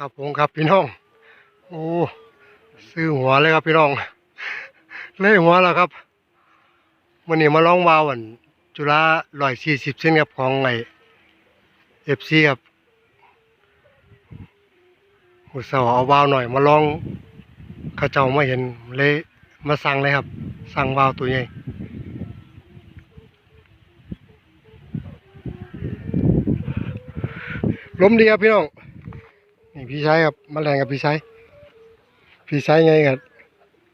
ครับผมครับพี่น้อง โอ้ซื้อหัวเลยครับพี่น้องเลยหัวแล้วครับวันนี้มาลองวาวอันจุฬาร้อยสี่สิบเส้นครับของไอเอฟซีครับหุเสาเอาวาวหน่อย มาลองข้าเจ้ามาเห็นเลยมาสั่งเลยครับ สั่งวาวตัวใหญ่ลมดีครับพี่น้อง นี่พี่ชายครับมาแรงกับพี่ชายพี่ชายไงกัน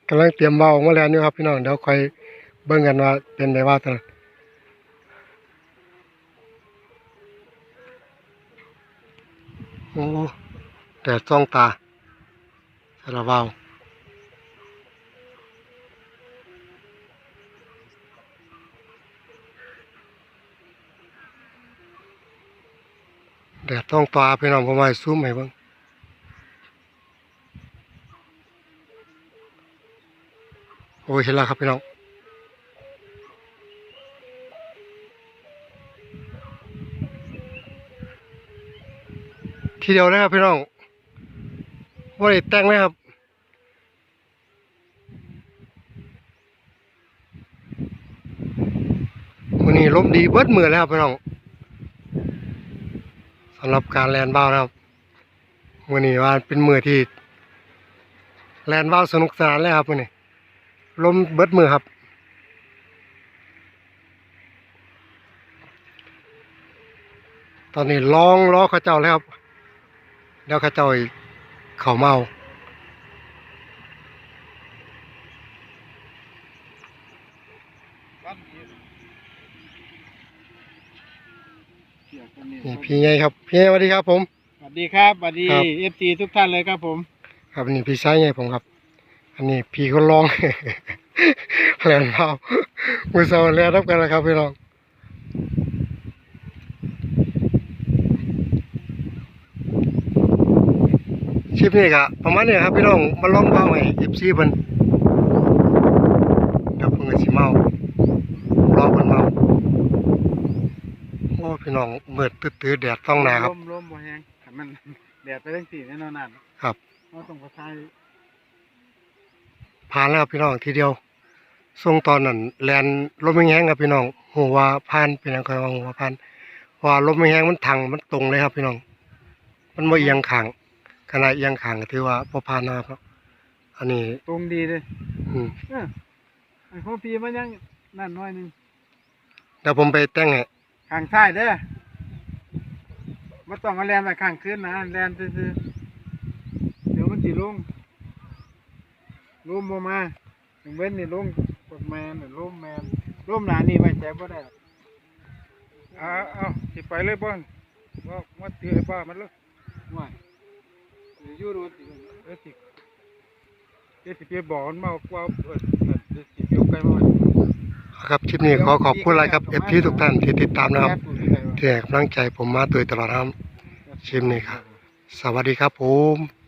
กำลังเตรียมเบาออกมาแรงอยู่ครับพี่น้องเดี๋ยวคอยเบิ่งกันว่าเป็นไงว่าตอนโอ้แดดจ้องตาสารเบาแดดต้องตาพี่น้องผมมาให้ซูมให้บิ่ง อ้ยเห็นแล้วครับพี่น้องทีเดียวเลยครับพี่น้องว่าได้แต่งเลยครับวันนี้ลมดีเบิดมือแล้วครับพี่น้องสำหรับการแลนบ้าวนะครับวันนี้ว่าเป็นมือที่แลนบ้าวสนุกสนานเลยครับวันนี้ ลมเบิดมือครับ ตอนนี้ลองล้อเข้าเจ้าแล้วครับเดี๋ยวเข้าเจ้าอีกเขาเมานี่พี่ไงครับพี่ไงสวัสดีครับผม สวัสดีครับสวัสดีครับ เอฟซีทุกท่านเลยครับผม ครับนี่พี่ชายไงผมครับ อันนี้พี่คนร้องแหลนเผามือเสาแลนรับกันแล้วครับพี่น้องคลิปนี้ก็ประมาณนี้ครับพี่น้องมาลองเบาให้เอฟซีเพิ่นเดี๋ยวเพิ่นก็สิเมารอเพิ่นเมาโอ้พี่น้องมืดตื้อๆแดดต้องหนาครับลมลมบ่แห้งแต่มันแดดไปทั้งสี่แน่นอนนั่นครับเราต้องกระชาย ผ่านแล้วครับพี่น้องทีเดียวส่งตอนนั้นแลนลมแห้งๆครับพี่น้องหัวาผ่านเป็นหยังไงว่าหัวาผ่านเพราะว่าลมแห้งๆมันทังมันตรงเลยครับพี่น้อง มันบ่เอียงข้างขณะเอียงข้างก็ถือว่าบ่ผ่านนะครับอันนี้ตรงดีเลยอืมเออไอ้ของพี่มันยังนั่นน้อยหนึงเดี๋ยวผมไปแต่งให้ข้างซ้ายเด้อไม่ต้องเอาแลนไปข้างขึ้นนะแลนซื่อๆเดี๋ยวมันสิลง ลมบ่มาถึงเว้นนี่ลงกดแมนนี่ลมแมนลมหนานี่ไว้ใจบ่ได้หรอกเอาเอาสิไปเลยบ่ว่าว่าตีไอ้ป้ามันเลยว่าเดี๋ยวอยู่ดูสิเดี๋ยวสิเดี๋ยวสิไปบอกมันมาว่าเออนั่นเดี๋ยวสิไปเอาไกลมาไว้ครับคลิปนี้ขอขอบคุณอะไรครับเอฟทีทุกท่านที่ติดตามนะครับที่ให้กำลังใจผมมาโดยตลอดครับคลิปนี้ครับ สวัสดีครับผม